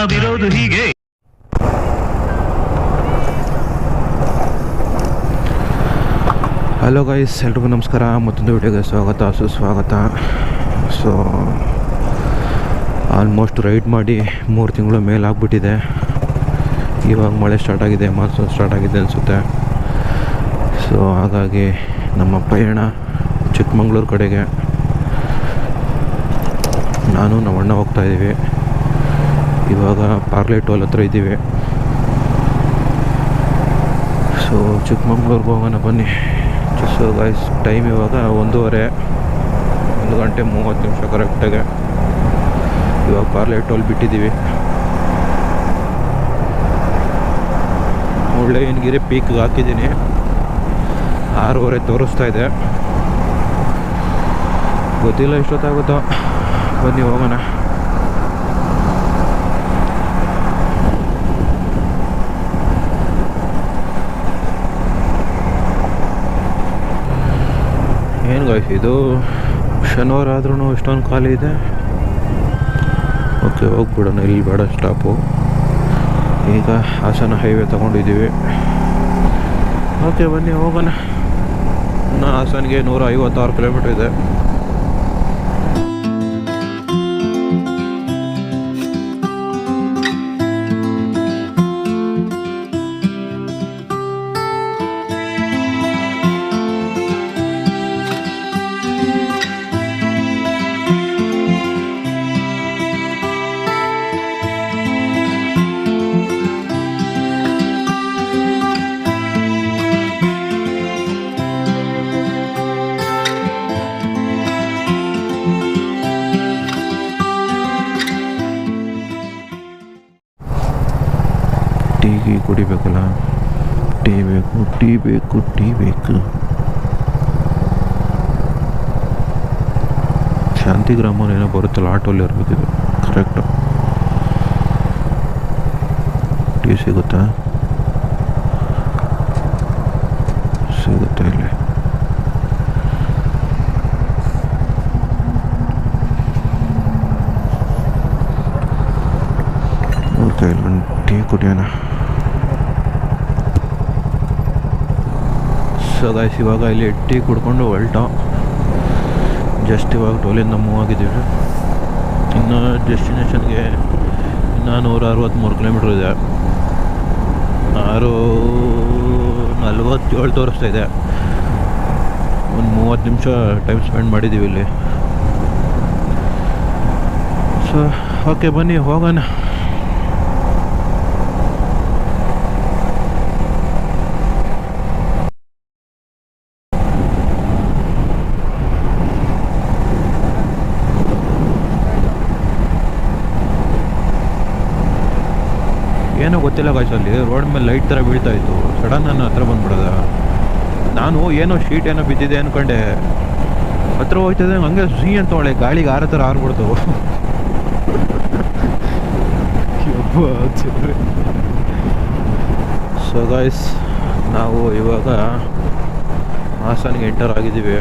ನಾವಿರೋದು ಹೀಗೆ. Hello guys ಎಲ್ರಿಗೂ ನಮಸ್ಕಾರ. ಮತ್ತೊಂದು ವಿಡಿಯೋಗೆ ಸ್ವಾಗತ, ಸುಸ್ವಾಗತ. ಸೊ ಆಲ್ಮೋಸ್ಟ್ ರೈಡ್ ಮಾಡಿ ಮೂರು ತಿಂಗಳು ಮೇಲೆ ಆಗ್ಬಿಟ್ಟಿದೆ ಇವಾಗ ಮಳೆ ಸ್ಟಾರ್ಟ್ ಆಗಿದೆ, ಮಾನ್ಸೂನ್ ಸ್ಟಾರ್ಟ್ ಆಗಿದೆ ಅನಿಸುತ್ತೆ. ಸೊ ಹಾಗಾಗಿ ನಮ್ಮ ಪಯಣ ಚಿಕ್ಕಮಂಗ್ಳೂರು ಕಡೆಗೆ. ನಾನು, ನಮ್ಮ ಅಣ್ಣ ಹೋಗ್ತಾ ಇದ್ದೀವಿ. ಇವಾಗ ಪಾರ್ಲೆ ಟೋಲ್ ಹತ್ರ ಇದ್ದೀವಿ. ಸೊ ಚಿಕ್ಕಮಂಗ್ಳೂರ್ಗೆ ಹೋಗೋಣ ಬನ್ನಿ. ಸೊ ಗಾಯ್ಸ್ ಟೈಮ್ ಇವಾಗ ಒಂದೂವರೆ, ಒಂದು ಗಂಟೆ ಮೂವತ್ತು ನಿಮಿಷ ಕರೆಕ್ಟಾಗೆ ಇವಾಗ ಪಾರ್ಲೆ ಟೋಲ್ ಬಿಟ್ಟಿದ್ದೀವಿ. ಮುಳ್ಳಯ್ಯನಗಿರಿ ಪೀಕ್ಗೆ ಹಾಕಿದ್ದೀನಿ. ಆರೂವರೆ ತೋರಿಸ್ತಾ ಇದೆ. ಗೊತ್ತಿಲ್ಲ ಎಷ್ಟೊತ್ತಾಗುತ್ತೋ. ಬನ್ನಿ ಹೋಗೋಣ ಏನು ಗಾಯ್ಸ್ ಇದು ಶನಿವಾರ ಆದ್ರೂ ಇಷ್ಟೊಂದು ಖಾಲಿ ಇದೆ. ಓಕೆ, ಹೋಗ್ಬಿಡೋಣ, ಇಲ್ಲಿ ಬೇಡ ಸ್ಟಾಪು. ಈಗ ಹಾಸನ ಹೈವೇ ತಗೊಂಡಿದ್ದೀವಿ. ಓಕೆ, ಬನ್ನಿ, ಹೋಗೋಣ. ಹಾಸನಿಗೆ ನೂರ ಐವತ್ತಾರು ಕಿಲೋಮೀಟ್ರ್ ಇದೆ. ಬೇಕು ಟೀ ಬೇಕು ಟೀ ಬೇಕು ಶಾಂತಿಗ್ರಾಮ ಏನೋ ಬರುತ್ತಲ್ಲ ಆಟೋಲ್ಲಿ ಇರಬೇಕಿದು ಕರೆಕ್ಟು ಟೀ ಸಿಗುತ್ತಾ ಸಿಗುತ್ತೆ ಇಲ್ಲಿ ಓಕೆ ಇಲ್ಲೊಂದು ಟೀ ಕುಡಿಯೋಣ ಸೊ ಗಾಯ್ಸ್ ಇವಾಗ ಇಲ್ಲಿ ಟೀ ಕುಡ್ಕೊಂಡು ಹೊಲ್ಟೋ. ಜಸ್ಟ್ ಇವಾಗ ಟೋಲಿಂದ ಮೂವ್ ಆಗಿದ್ದೀವಿ. ಇನ್ನು ಡೆಸ್ಟಿನೇಷನ್ಗೆ ಇನ್ನೂ ನೂರ ಅರವತ್ತ್ಮೂರು ಕಿಲೋಮೀಟ್ರ್ ಇದೆ. ಆರು ನಲ್ವತ್ತೇಳು ತೋರಿಸ್ತಾ ಇದೆ. ಒಂದು ಮೂವತ್ತು ನಿಮಿಷ ಟೈಮ್ ಸ್ಪೆಂಡ್ ಮಾಡಿದ್ದೀವಿ ಇಲ್ಲಿ. ಸೊ ಓಕೆ ಬನ್ನಿ, ಹೋಗೋಣ ಏನೋ ಗೊತ್ತಿಲ್ಲ ಗಾಯ್ಸ್ ಅಲ್ಲಿ. ರೋಡ್ ಮೇಲೆ ಲೈಟ್ ಥರ ಬೀಳ್ತಾ ಇತ್ತು. ಸಡನ್ ನನ್ನ ಹತ್ರ ಬಂದ್ಬಿಡೋದ. ನಾನು ಏನೋ ಶೀಟ್ ಏನೋ ಬಿದ್ದಿದೆ ಅಂದ್ಕೊಂಡೆ ಹತ್ರ ಹೋಗ್ತಿದ್ದೆ, ಹಂಗೆ ಸಿ ಅಂತ ಒಳ್ಳೆ ಗಾಳಿಗೆ ಆರ ಥರ ಆರ್ಬಿಡ್ತು. ಸೊ ಗಾಯ್ಸ್ ನಾವು ಇವಾಗ ಹಾಸನಿಗೆ ಎಂಟರ್ ಆಗಿದ್ದೀವಿ.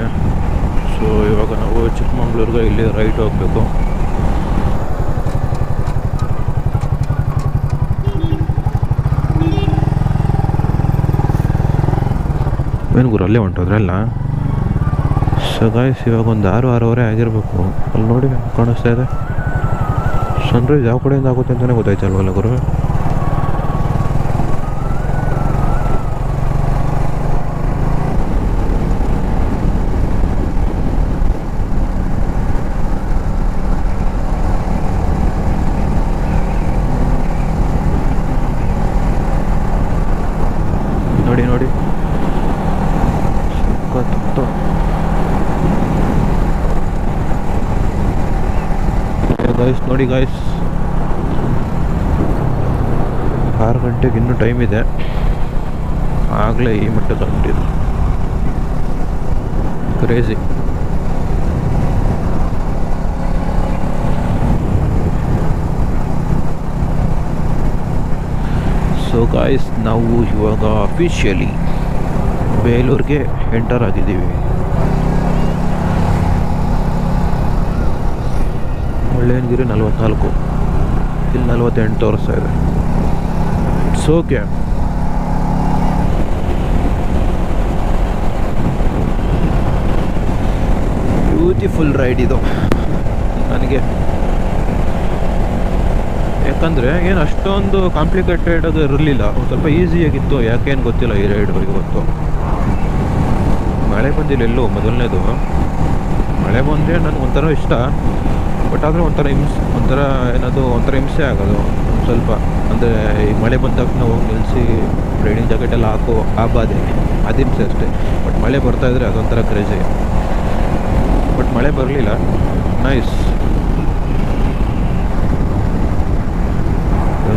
ಸೊ ಇವಾಗ ನಾವು ಚಿಕ್ಕಮಂಗ್ಳೂರಿಗೆ ಇಲ್ಲಿ ರೈಟ್ ಹೋಗಬೇಕು. ಗುರು ಅಲ್ಲೇ ಹೊಂಟೋದ್ರಲ್ಲ ಸೊ ಗಾಯ್ಸ್ ಇವಾಗ ಒಂದು ಆರು, ಆರೂವರೆ ಆಗಿರಬೇಕು. ಅಲ್ಲಿ ನೋಡಿ, ಕಾಣಿಸ್ತಾ ಇದೆ. ಸನ್ರೈಸ್ ಯಾವ ಕಡೆಯಿಂದ ಆಗುತ್ತೆ ಅಂತಲೇ ಗೊತ್ತಾಯ್ತಲ್ವಲ್ಲ ಗುರು ನೋಡಿ ನೋಡಿ ಸಖತ್ತು ಗಾಯ್ಸ್ ನೋಡಿ ಗಾಯ್ಸ್ ಆರು ಗಂಟೆಗೆ ಇನ್ನೂ ಟೈಮ್ ಇದೆ. ಆಗಲೇ ಈ ಮಟ್ಟ ತಗೊಂಡಿದ್ದು ಕ್ರೇಜಿ ಸೊ ಗಾಯ್ಸ್ ನಾವು ಇವಾಗ ಅಫಿಷಿಯಲಿ ಬೇಲೂರಿಗೆ ಎಂಟರ್ ಆಗಿದ್ದೀವಿ. ಮುಳ್ಳಯ್ಯನಗಿರಿ ನಲ್ವತ್ತ್ನಾಲ್ಕು ಇಲ್ಲಿ ನಲ್ವತ್ತೆಂಟು ತೋರಿಸ್ತಾ ಇದೆ. ಇಟ್ಸ್ ಓಕೆ ಬ್ಯೂಟಿಫುಲ್ ರೈಡ್ ಇದು. ನನಗೆ. ಯಾಕಂದರೆ, ಏನು ಅಷ್ಟೊಂದು ಕಾಂಪ್ಲಿಕೇಟೆಡ್ ಅದು ಇರಲಿಲ್ಲ. ಸ್ವಲ್ಪ ಈಸಿಯಾಗಿತ್ತು ಯಾಕೇನು ಗೊತ್ತಿಲ್ಲ ಈ ರೈಡ್ ಇವತ್ತು. ಮಳೆ ಬಂದಿಲ್ಲ ಎಲ್ಲೋ. ಮೊದಲನೇದು. ಮಳೆ ಬಂದರೆ ನನಗೆ ಒಂಥರ ಇಷ್ಟ. ಬಟ್ ಆದರೆ ಒಂಥರ ಹಿಂಸೆ, ಒಂಥರ ಏನದು, ಒಂಥರ ಹಿಂಸೆ ಆಗೋದು. ಒಂದು ಸ್ವಲ್ಪ, ಅಂದರೆ ಈ ಮಳೆ ಬಂದ ತಕ್ಷಣ ಹೋಗಿ ನಿಲ್ಲಿಸಿ ರೈಡಿಂಗ್ ಜಾಕೆಟ್ ಎಲ್ಲ ಹಾಕೋ ಆ ಬಾಧೆ. ಅದು ಹಿಂಸೆ ಅಷ್ಟೇ. ಬಟ್ ಮಳೆ ಬರ್ತಾ ಇದ್ದರೆ ಅದೊಂಥರ ಕ್ರೇಜಿ ಬಟ್ ಮಳೆ ಬರಲಿಲ್ಲ. ನೈಸ್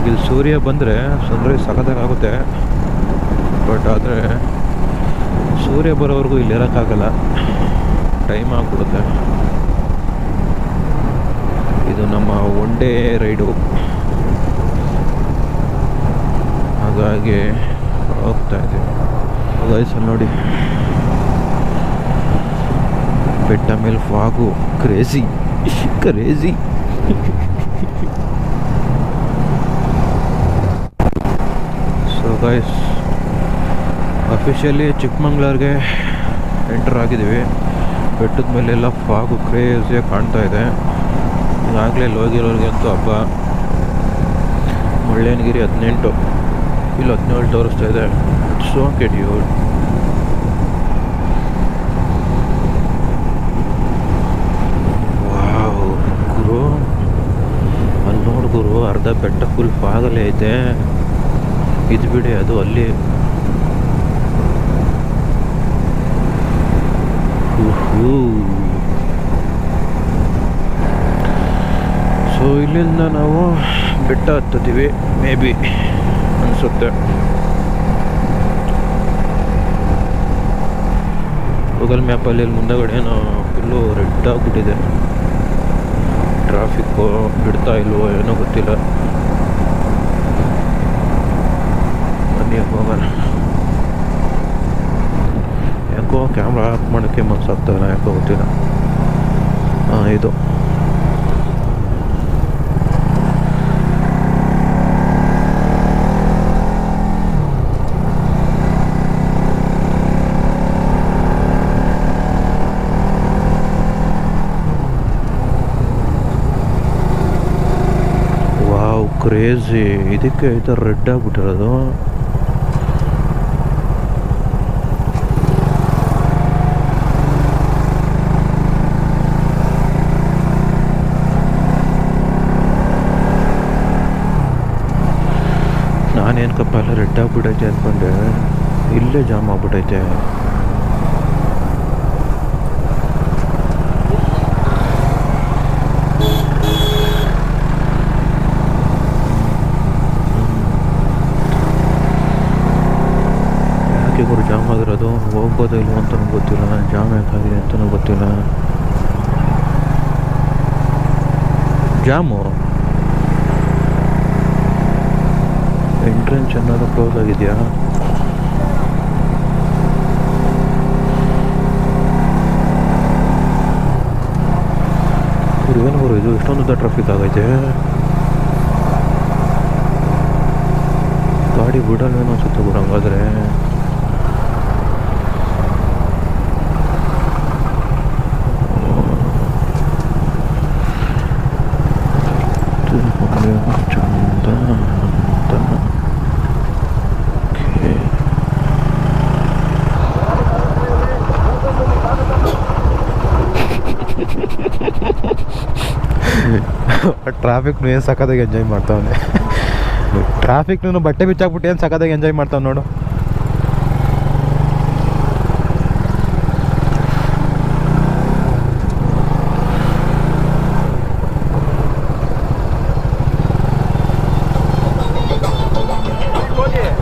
ಇಲ್ಲಿ ಸೂರ್ಯ ಬಂದರೆ ಸನ್ರೈಸ್ ಸಖತ್ತಾಗುತ್ತೆ ಬಟ್ ಆದರೆ ಸೂರ್ಯ ಬರೋವರೆಗೂ ಇಲ್ಲಿ ಇರೋಕ್ಕಾಗಲ್ಲ. ಟೈಮ್ ಆಗಿಬಿಡುತ್ತೆ. ಇದು ನಮ್ಮ ಒನ್ ಡೇ ರೈಡು. ಹಾಗಾಗಿ ಹೋಗ್ತಾ ಇದ್ದೀವಿ. ವಯಸ್ಸಲ್ಲಿ ನೋಡಿ. ಬೆಟ್ಟ ಮೇಲೆ fog crazy crazy so guys officially ಚಿಕ್ಕಮಂಗ್ಳೂರಿಗೆ enter ಆಗಿದ್ದೀವಿ. ಬೆಟ್ಟದ ಮೇಲೆಲ್ಲ ಫಾಗು ಕ್ರೇಜಿಯಾಗಿ ಕಾಣ್ತಾ ಇದೆ. ಈಗಾಗಲೇ ಹೋಗಿರೋರಿಗೆ ಅಂತೂ ಹಬ್ಬ. ಮುಳ್ಳಯ್ಯನಗಿರಿ ಹದಿನೆಂಟು. ಇಲ್ಲಿ ಹದಿನೇಳು ತೋರಿಸ್ತಾ ಇದೆ. ಸೋ ಕೆಡ್ಯೂಡ್ ವಾವ್, ಗುರು. ಅಲ್ಲಿ ನೋಡು ಗುರು, ಅರ್ಧ ಬೆಟ್ಟ ಫುಲ್ ಫಾಗಲೇ ಐತೆ ಇದು ಬಿಡಿ, ಅದು ಅಲ್ಲಿ ಸೊ ಇಲ್ಲಿಂದ ನಾವು ಬೆಟ್ಟ ಹತ್ತುತ್ತೀವಿ ಮೇ ಬಿ ಅನಿಸುತ್ತೆ. ಗೂಗಲ್ ಮ್ಯಾಪಲ್ಲಿ ಇಲ್ಲಿ ಮುಂದಗಡೆ ಏನೋ ಫುಲ್ಲು ರೆಡ್ ಆಗಿಬಿಟ್ಟಿದೆ. ಟ್ರಾಫಿಕ್ಕು ಬಿಡ್ತಾ ಇಲ್ವೋ ಏನೋ ಗೊತ್ತಿಲ್ಲ. ಯಾಕೋ ಕ್ಯಾಮ್ರಾ ಹಾಕ್ ಮಾಡೋಕ್ಕೆ ಮನಸ್ಸಾಗ್ತಾ ಇಲ್ಲ, ಯಾಕೋ ಗೊತ್ತಿಲ್ಲ. ಹಾಂ, ಇದು. ವಾವ್ ಕ್ರೇಜಿ ಇದಕ್ಕೆ ಈ ಥರ ರೆಡ್ ಆಗಿಬಿಟ್ಟಿರೋದು ನಾನೇನಕ್ಕಪ್ಪ ಎಲ್ಲ ರೆಡ್ ಆಗಿಬಿಟ್ಟೈತೆ ಅಂದ್ಕೊಂಡೆ ಇಲ್ಲೇ ಜಾಮ್ ಆಗ್ಬಿಟ್ಟೈತೆ ಯಾಕೆ ಗುರು ಜಾಮ್ ಆಗಿರೋದು ಹೋಗ್ಬೋದೋ ಇಲ್ವೋ ಅಂತಲೂ ಗೊತ್ತಿಲ್ಲ. ಜಾಮ್ ಯಾಕಾಗಿದೆ ಅಂತಲೂ ಗೊತ್ತಿಲ್ಲ. ಜಾಮು? ಎಂಟ್ರೆನ್ಸ್ ಏನಾದರೂ ಕ್ಲೋಸ್ ಆಗಿದೆಯಾ? ಏನು ಬರೋ ಇದು ಇಷ್ಟೊಂದು ಟ್ರಾಫಿಕ್ ಆಗೈತೆ? ಗಾಡಿ ಬಿಡಲ್ವೇನೋ ಅನ್ಸುತ್ತೆ ಗುರು ಹಂಗಾದ್ರೆ ಚಂದ ಅಂತ ಓಕೆ ಟ್ರಾಫಿಕ್ನು ಏನು ಸಕ್ಕತ್ತಾಗಿ ಎಂಜಾಯ್ ಮಾಡ್ತಾವನೆ. ಟ್ರಾಫಿಕ್ನು ಬಟ್ಟೆ ಬಿಚ್ಚಾಕ್ಬಿಟ್ಟು ಏನು ಸಕ್ಕತ್ತಾಗಿ ಎಂಜಾಯ್ ಮಾಡ್ತಾವೆ ನೋಡು.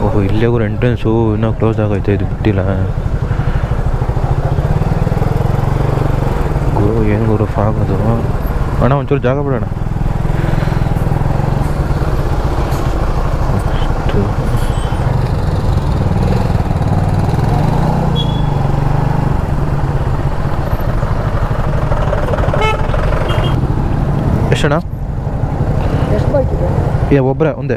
ಓಹೋ, ಇಲ್ಲೇ ಗುರು ಎಂಟ್ರೆನ್ಸು ಇನ್ನೂ ಕ್ಲೋಸ್ ಆಗೈತೆ ಇದು ಬಿಟ್ಟಿಲ್ಲ. ಗುರು ಏನು ಗುರು ಫಾಗ್ ಅದು. ಅಣ್ಣ, ಒಂಚೂರು ಜಾಗ ಬಿಡೋಣ ಅಷ್ಟು. ಎಷ್ಟಣ್ಣ ಎಷ್ಟು ಬೈಕ್ ಏ ಒಬ್ಬರೇ ಒಂದೇ.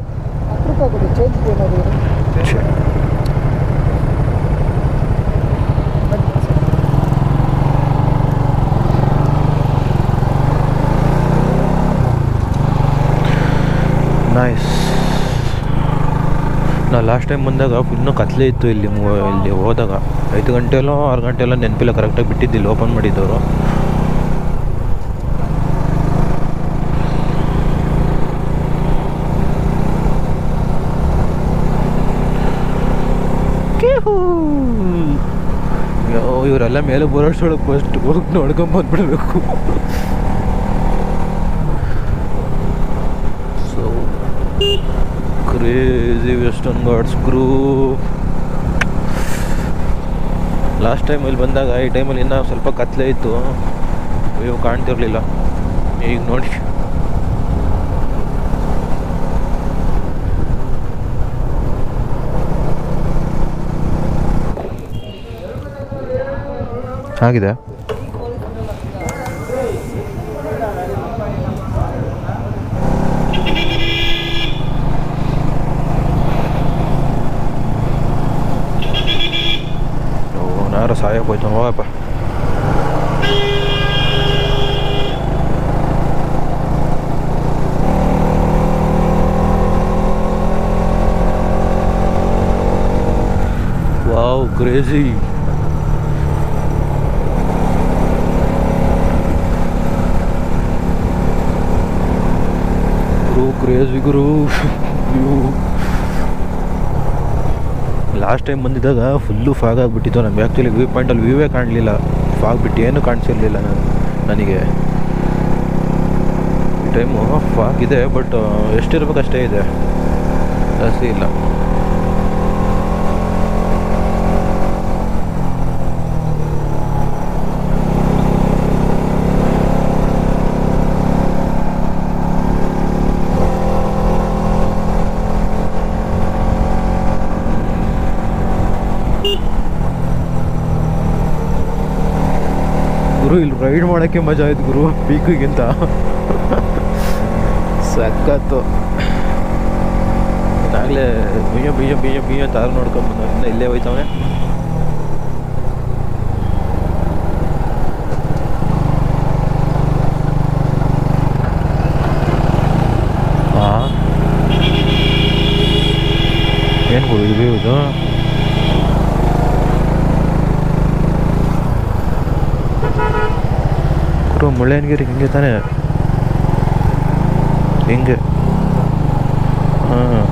ನೈಸ್ ನಾ ಲಾಸ್ಟ್ ಟೈಮ್ ಬಂದಾಗ ಇನ್ನೂ ಕತ್ಲೆ ಇತ್ತು ಇಲ್ಲಿ ಇಲ್ಲಿ ಹೋದಾಗ ಐದು ಗಂಟೆಲೋ ಆರು ಗಂಟೆಲೋ ನೆನಪಿಲ್ಲ ಕರೆಕ್ಟಾಗಿ ಬಿಟ್ಟಿದ್ದಿಲ್ಲ ಓಪನ್ ಮಾಡಿದ್ದವರು. ಇವರೆಲ್ಲ ಮೇಲೆ ಬರೋಷ್ಟೊಳಗೆ ಫಸ್ಟ್ ಹೋಗಿ ನೋಡ್ಕೊಂಬಂದ್ಬಿಡ್ಬೇಕು so crazy Western Ghats crew last time ಇಲ್ಲಿ ಬಂದಾಗ ಈ ಟೈಮಲ್ಲಿ ಇನ್ನೂ ಸ್ವಲ್ಪ ಕತ್ಲೆ ಇತ್ತು. ಇವು ಕಾಣ್ತಿರಲಿಲ್ಲ. ಈಗ ನೋಡಿ. ಆಗಿದೆ ಓ ನಾರು ಸಾಯಕ್ಕೆ ಹೋಯ್ತು ಹೋಗಪ್ಪ ವಾವ್ ಕ್ರೇಜಿ ಗುರು ವಿ ಗುರು ಲಾಸ್ಟ್ ಟೈಮ್ ಬಂದಿದ್ದಾಗ ಫುಲ್ಲು ಫಾಗ್ ಆಗಿಬಿಟ್ಟಿತ್ತು. ನಮಗೆ ಆ್ಯಕ್ಚುಲಿ ವ್ಯೂ ಪಾಯಿಂಟಲ್ಲಿ ವ್ಯೂವೇ ಕಾಣಲಿಲ್ಲ. ಫಾಗ್ ಬಿಟ್ಟು ಏನೂ ಕಾಣಿಸಿರಲಿಲ್ಲ ನಾನು, ನನಗೆ. ಈ ಟೈಮು ಫಾಗ್ ಇದೆ ಬಟ್ ಎಷ್ಟಿರ್ಬೇಕು ಅಷ್ಟೇ ಇದೆ. ಜಾಸ್ತಿ ಇಲ್ಲ. ಗುರು, ಇಲ್ಲಿ ರೈಡ್ ಮಾಡೋಕ್ಕೆ ಮಜಾ ಆಯ್ತು ಗುರು ಪೀಕಿಗಿಂತ ಸಕ್ಕತ್ತು ಆಗಲೇ ಬಿಯ್ಯ ಬಿಯ್ಯ ಬಿಯ್ಯ ಬಿಯ್ಯ ತಾರು ನೋಡ್ಕೊಂಡು ಬಂದ ಇಲ್ಲೇ ಹೋಯ್ತವನೆ. ಏನು ಗುರು ಇದು? View ಇದು ಗುರು ಮುಳ್ಳಯ್ಯನಗಿರಿ ಹಿಂಗೆ ತಾನೆ ಹಿಂಗೆ ಹಾಂ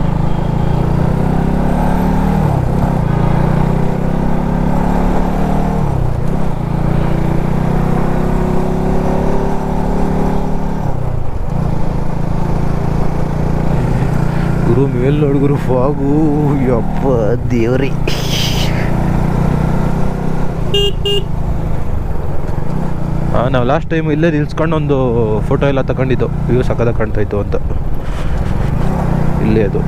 ಗುರು ಮೇಲ್ ನೋಡು ಗುರು ಫಾಗು ಯಪ್ಪ ದೇವ್ರಿ ಹಾಂ ನಾವು ಲಾಸ್ಟ್ ಟೈಮ್ ಇಲ್ಲೇ ನಿಲ್ಸ್ಕೊಂಡು ಒಂದು ಫೋಟೋ ಎಲ್ಲ ತಗೊಂಡಿದ್ದು. ವ್ಯೂ ಸಕ್ಕದಾಗ ಕಾಣ್ತಾಯಿತ್ತು ಅಂತ. ಇಲ್ಲೇ ಅದು.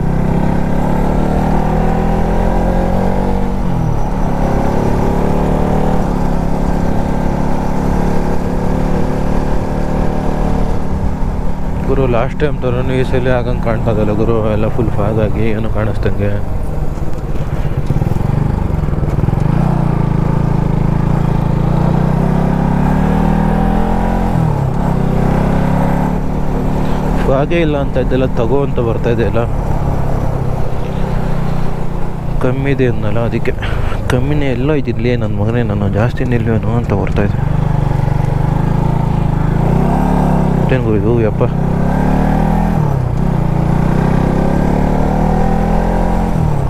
ಗುರು ಲಾಸ್ಟ್ ಟೈಮ್ ಥರನೂ ಈ ಸಲ ಆಗಂಗೆ ಕಾಣ್ತದಲ್ಲ ಗುರು, ಎಲ್ಲ ಫುಲ್ ಫಾಗ್ ಆಗಿ ಏನು ಕಾಣಿಸ್ದಂಗೆ? ಫಾಗೇ ಇಲ್ಲ ಅಂತ ಇದ್ದೆಲ್ಲ ತಗೋ ಅಂತ ಬರ್ತಾ ಇದೆ ಅಲ್ಲ ಕಮ್ಮಿ ಇದೆ ಅನ್ನಲ್ಲ ಅದಕ್ಕೆ. ಕಮ್ಮಿನೇ ಎಲ್ಲ ಇದ್ದಿರ್ಲಿ ನನ್ನ ಮಗನೇ, ನಾನು ಜಾಸ್ತಿ ನಿಲ್ವೇನೋ ಅಂತ ಬರ್ತಾ ಇದೆ. ಏನು ಗುರು ಇದು? ಯಪ್ಪ.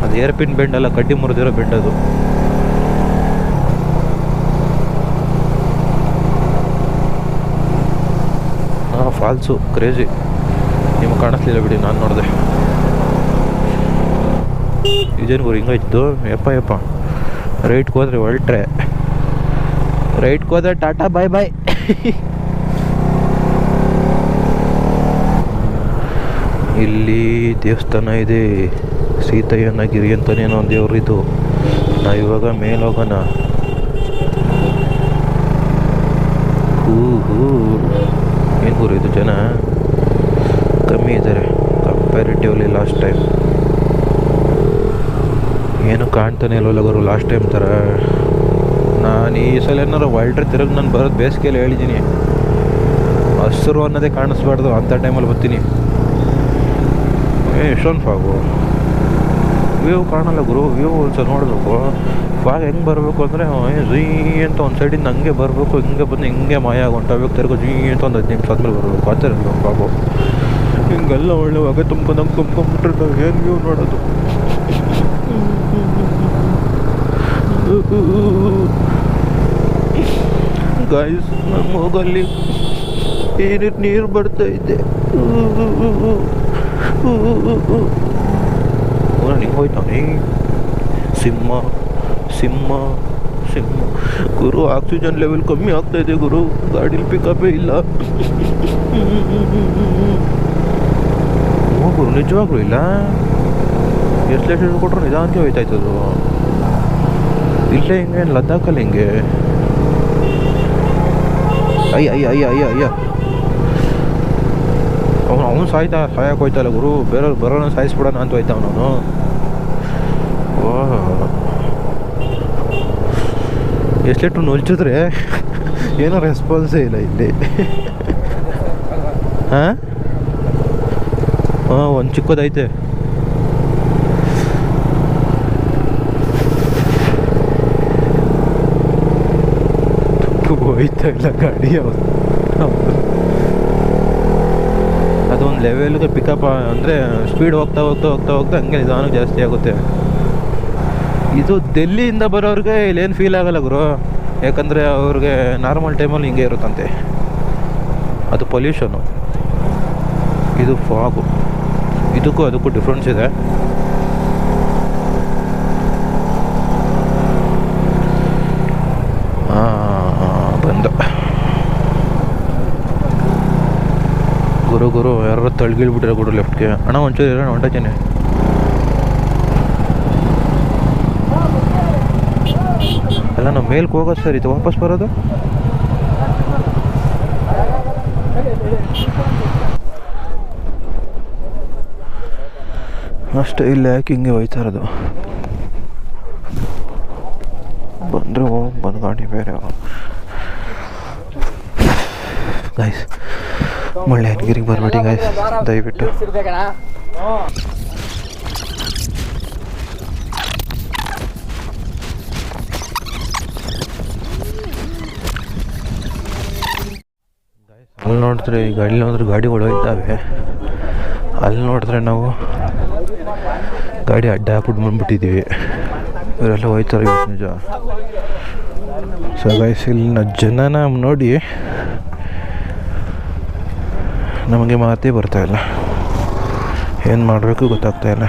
ಅದು ಏರ್ಪಿನ್ ಬೆಂಡ್ ಅಲ್ಲ, ಕಡ್ಡಿ ಮುರಿದಿರೋ ಬೆಂಡ್ ಅದು. ಹಾಂ ಫಾಲ್ಸು ಕ್ರೇಜಿ ಕಾಣಿಸ್ಲಿಲ್ಲ ಬಿಡಿ, ನಾನು ನೋಡಿದೆ. ಇದೇನು ಗುರು ಹಿಂಗಾಯ್ತು ಯಪ್ಪ ಯಪ್ಪ. ರೈಟ್ಗೆ ಹೋದ್ರೆ ಹೊರಟ್ರೆ. ರೈಟ್ಗೆ ಹೋದ್ರೆ ಟಾಟಾ ಬಾಯ್ ಬಾಯ್ ಇಲ್ಲಿ ದೇವಸ್ಥಾನ ಇದೆ. ಸೀತಯ್ಯನ ಗಿರಿ ಅಂತನೇನೋ ಒಂದು ದೇವ್ರು ಇದು. ನಾ ಇವಾಗ ಮೇಲೆ ಹೋಗೋಣ ಹೂ ಹೂ ಏನು ಗುರು ಇದು ಜನ? ಕಮ್ಮಿ ಇದ್ದಾರೆ ಕಂಪ್ಯಾರಿಟಿವ್ಲಿ ಲಾಸ್ಟ್ ಟೈಮ್ ಏನು ಕಾಣ್ತಾನೆ ಇಲ್ವಲ್ಲ ಗುರು ಲಾಸ್ಟ್ ಟೈಮ್ ಥರ ನಾನು ಈ ಸಲ ಏನಾರು ವೈಲ್ಡ್ರೆ ತಿರುಗಿ ನಾನು ಬರೋದು ಬೇಸಿಗೆಯಲ್ಲಿ ಹೇಳಿದ್ದೀನಿ ಹಸಿರು ಅನ್ನೋದೇ ಕಾಣಿಸ್ಬಾರ್ದು ಅಂಥ ಟೈಮಲ್ಲಿ ಬರ್ತೀನಿ. ಏ, ಎಷ್ಟೊಂದು ಫಾಗು ವ್ಯೂ ಕಾಣಲ್ಲ ಗುರು ವ್ಯೂ ಒಂದು ನೋಡಬೇಕು. ಫಾಗ್ ಹೆಂಗೆ ಬರಬೇಕು ಅಂದರೆ ಜೀ ಅಂತ ಒಂದು ಸೈಡಿಂದ ಹಂಗೆ ಬರಬೇಕು, ಹಿಂಗೆ ಬಂದು ಹಿಂಗೆ ಮಾಯ ಹೊಂಟೋಗ್ಬೇಕು ತಿರ್ಗೋ ಜೀ ಅಂತ ಒಂದು ಹದಿನೈದು ನಿಮಿಷ ಆದ್ಮೇಲೆ ಬರಬೇಕು. ಆ ಥರ ಫಾಗು ಹಿಂಗೆಲ್ಲ ಒಳ್ಳೆ ಹೊಗೆ ತುಂಬ್ಕೊಂಡಂಗೆ ತುಂಬ್ಕೊಂಡ್ಬಿಟ್ರೆ ನಾವು ಏನು ವ್ಯೂ ನೋಡೋದು? ಗಾಯ್ಸ್ ನಮ್ಮ ಮೂಗಲ್ಲಿ ಏನಿಟ್ಟು ನೀರು ಬರ್ತಾ ಇದೆ? ನನಗೆ ಹೋಯ್ತಾನೆ ಸಿಂಹ ಸಿಂಹ ಸಿಂಹ. ಗುರು ಆಕ್ಸಿಜನ್ ಲೆವೆಲ್ ಕಮ್ಮಿ ಆಗ್ತಾ ಇದೆ ಗುರು. ಗಾಡೀಲಿ ಪಿಕಪೇ ಇಲ್ಲ. ಗುರು ನಿಜವಾಗ್ಲೂ ಇಲ್ಲ. ಎಷ್ಟು ಲೀಟರ್ ಕೊಟ್ಟರು ನಿಧಾನಕ್ಕೆ ಹೋಯ್ತಾಯ್ತದು. ಇಲ್ಲೇ ಹಿಂಗೆ ಲದ್ದಾಖಲ್ಲಿ ಹಿಂಗೆ. ಅಯ್ಯ ಅಯ್ಯ ಅಯ್ಯ ಅಯ್ಯ ಅಯ್ಯ. ಅವನು ಅವನು ಸಾಯ್ತಾ, ಸಾಯಕ್ಕೆ ಹೋಯ್ತಲ್ಲ ಗುರು. ಬೇರೆಯವ್ರು ಬರೋಣ ಸಾಯಿಸ್ಬಿಡೋಣ ಅಂತ ಹೋಯ್ತ ಅವನು ಎಷ್ಟು ಲೀಟ್ರ್ ನೊಲ್ಚಿದ್ರೆ ಏನೋ ರೆಸ್ಪಾನ್ಸೇ ಇಲ್ಲ ಇಲ್ಲಿ. ಹಾಂ? ಹಾಂ, ಒಂದು ಚಿಕ್ಕದೈತೆ. ಹೋಯ್ತಾ ಇಲ್ಲ ಗಾಡಿ ಅದೊಂದು ಲೆವೆಲ್ಗೆ ಪಿಕಪ್ ಅಂದರೆ ಸ್ಪೀಡ್ ಹೋಗ್ತಾ ಹೋಗ್ತಾ ಹೋಗ್ತಾ ಹೋಗ್ತಾ ಹಂಗೆ ನಿಧಾನ ಜಾಸ್ತಿ ಆಗುತ್ತೆ. ಇದು ಡೆಲ್ಲಿಯಿಂದ ಬರೋರಿಗೆ ಇಲ್ಲೇನು ಫೀಲ್ ಆಗಲ್ಲ ಗುರು. ಯಾಕಂದರೆ ಅವ್ರಿಗೆ ನಾರ್ಮಲ್ ಟೈಮಲ್ಲಿ ಹಿಂಗೆ ಇರುತ್ತಂತೆ. ಅದು ಪೊಲ್ಯೂಷನು ಇದು ಫಾಗು ಇದಕ್ಕೂ ಅದಕ್ಕೂ ಡಿಫ್ರೆನ್ಸ್ ಇದೆ. ಬಂದ. ಗುರು ಗುರು ಯಾರು ತಳ್ಗಿಳ್ಬಿಟ್ರೆ ಗುರು ಲೆಫ್ಟ್ಗೆ ಅಣ್ಣ, ಒಂಚೂರು ಇರೋಣ ಹೊಂಟೋತೀನಿ ಅಲ್ಲ, ನಾವು ಮೇಲ್ಗೆ ಹೋಗೋದು ಸರ್, ಇದು ವಾಪಸ್ ಬರೋದು? ಅಷ್ಟೇ ಇಲ್ಲ ಯಾಕೆ ಹಿಂಗೆ ಹೋಯ್ತಾ ಇರೋದು? ಬಂದರೆ ಹೋಗಿ, ಬಂದು ಗಾಡಿ ಬೇರೆ ಗಾಯ್ಸ್ ಮುಳ್ಳಯ್ಯನಗಿರಿಗೆ ಬರಬೇಡಿ ಗಾಯ್ಸ್ ದಯವಿಟ್ಟು. ಅಲ್ಲಿ ನೋಡಿದ್ರೆ ಈ ಗಾಡಿ ನೋಡಿದ್ರೆ ಗಾಡಿಗಳು ಹೋಯ್ತಾವೆ. ಅಲ್ಲಿ ನೋಡಿದ್ರೆ ನಾವು ಗಾಡಿ ಅಡ್ಡ ಹಾಕ್ಬಿಟ್ಟು ಬಂದ್ಬಿಟ್ಟಿದ್ದೀವಿ. ಇವರೆಲ್ಲ ಹೋಯ್ತಾರೆ ನಿಜ. ಸೊ ಗೈಸ್ ಇಲ್ಲಿನ ಜನನ ನೋಡಿ ನಮಗೆ ಮಾತೇ ಬರ್ತಾಯಿಲ್ಲ ಏನು ಮಾಡಬೇಕು ಗೊತ್ತಾಗ್ತಾ ಇಲ್ಲ.